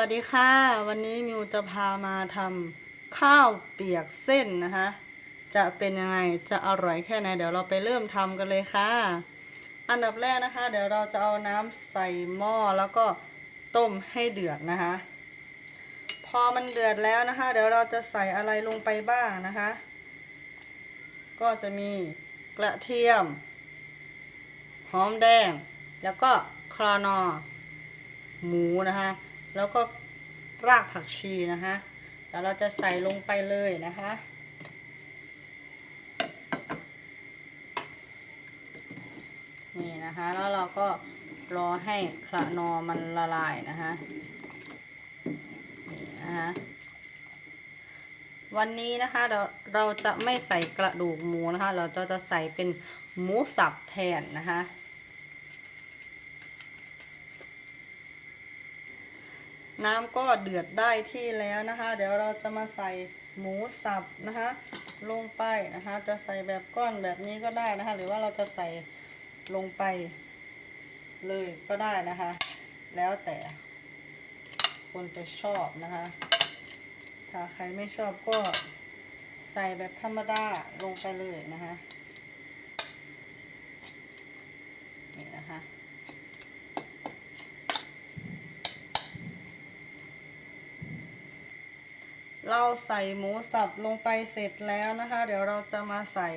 วัสดีค่ะ วันนี้มิวจะพามาทำข้าวเปียกเส้นนะคะ จะเป็นยังไงจะอร่อยแค่ไหนเดี๋ยวเราไปเริ่มทำกันเลยค่ะ อันดับแรกนะคะ เดี๋ยวเราจะเอาน้ำใส่หม้อแล้วก็ต้มให้เดือดนะคะ พอมันเดือดแล้วนะคะ เดี๋ยวเราจะใส่อะไรลงไปบ้างนะคะ ก็จะมีกระเทียมหอมแดง แล้วก็คลอนอหมูนะคะ แล้วก็รากผักชีนะคะแล้วเราจะใส่ลงไปเลยนะคะ นี่นะคะ แล้วเราก็รอให้คละนอมันละลายนะคะนี่นะคะวันนี้นะคะเราเราจะไม่ใส่กระดูกหมูนะคะ เราจะจะใส่เป็นหมูสับแทนนะคะ น้ำก็เดือดได้ที่แล้วนะคะ เดี๋ยวเราจะมาใส่หมูสับนะคะ ลงไปนะคะ จะใส่แบบก้อนแบบนี้ก็ได้นะคะ หรือว่าเราจะใส่ลงไปเลยก็ได้นะคะ แล้วแต่คนจะชอบนะคะ ถ้าใครไม่ชอบก็ใส่แบบธรรมดาลงไปเลยนะคะ นี่นะคะ เราใส่หมูสับลงไปเสร็จแล้วนะคะ เดี๋ยวเราจะมาใส่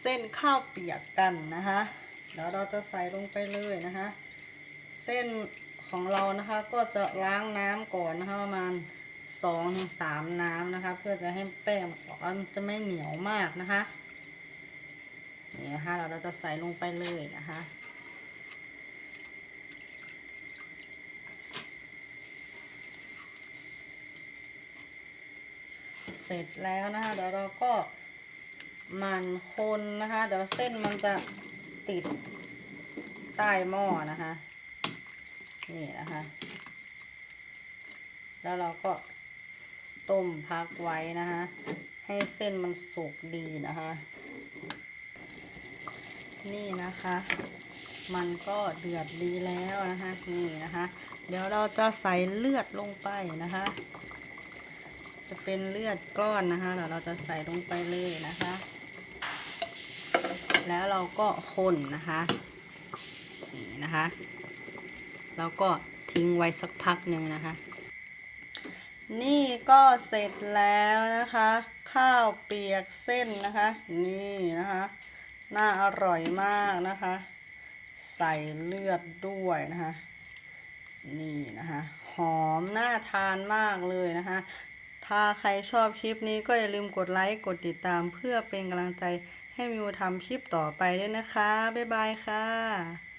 เส้นข้าวเปียกกันนะคะเดี๋ยวเราจะใส่ลงไปเลยนะคะ เส้นของเรานะคะก็จะล้างน้ำก่อนนะคะประมาณสองถึงสามน้ำนะคะ เพื่อจะให้แป้งมันจะไม่เหนียวมากนะคะนี่นะคะเราจะใส่ลงไปเลยนะคะ เสร็จแล้วนะคะ เดี๋ยวเราก็หมันคนนะคะ เดี๋ยวเส้นมันจะติดใต้หม้อนะคะ นี่นะคะ แล้วเราก็ต้มพักไว้นะคะ ให้เส้นมันสุกดีนะคะ นี่นะคะ มันก็เดือดดีแล้วนะคะ นี่นะคะ เดี๋ยวเราจะใส่เลือดลงไปนะคะ จะเป็นเลือดก้อนนะคะเดี๋ยวเราจะใส่ลงไปเลยนะคะ แล้วเราก็คนนะคะนี่นะคะแล้วก็ทิ้งไว้สักพักหนึ่งนะคะ นี่ก็เสร็จแล้วนะคะ ข้าวเปียกเส้นนะคะ นี่นะคะน่าอร่อยมากนะคะ ใส่เลือดด้วยนะคะ นี่นะคะ หอมน่าทานมากเลยนะคะ ถ้าใครชอบคลิปนี้ก็อย่าลืมกดไลค์ กดติดตามเพื่อเป็นกำลังใจให้มิวทำคลิปต่อไปด้วยนะคะ บ๊ายบายค่ะ